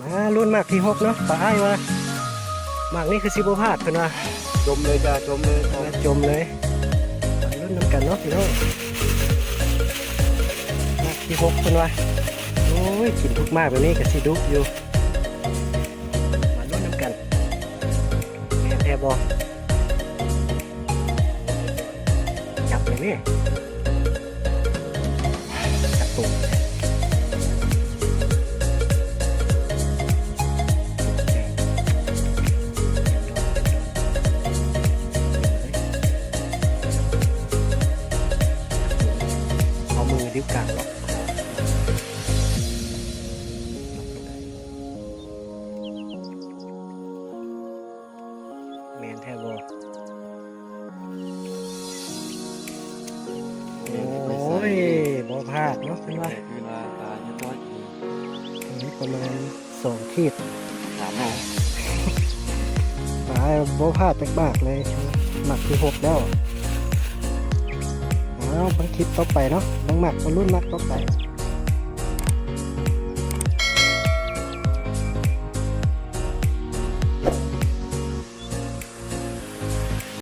มารุ่นมากที่หกเนาะปลาอ้ายว่าหมากนี่คือซิโบพลาดเพิ่นว่าจมเลยจ้าจมเลยครับมาจมเลยมารุ่นน้ำกันเนาะพี่น้องมากที่หกเพิ่นว่าโอ้ยกินทุกมากแบบนี้ก็สิดุอยู่มารุ่นน้ำกันแม่นแทบอจับเลยนี่ เอามือดิ้วกลางล็อกแมนแทบอโอ้ยบอพลาดเนาะเป็นว่าคือลาตาเนี่ยตัวอันนี้ประมาณสองขีดสามหน่อปลาบอพลาดแปลกๆเลยหมักที่หกแล้ว เอาบางคลิปต่อไปเนาะนังหมักบางรุ่นหมักต่อไป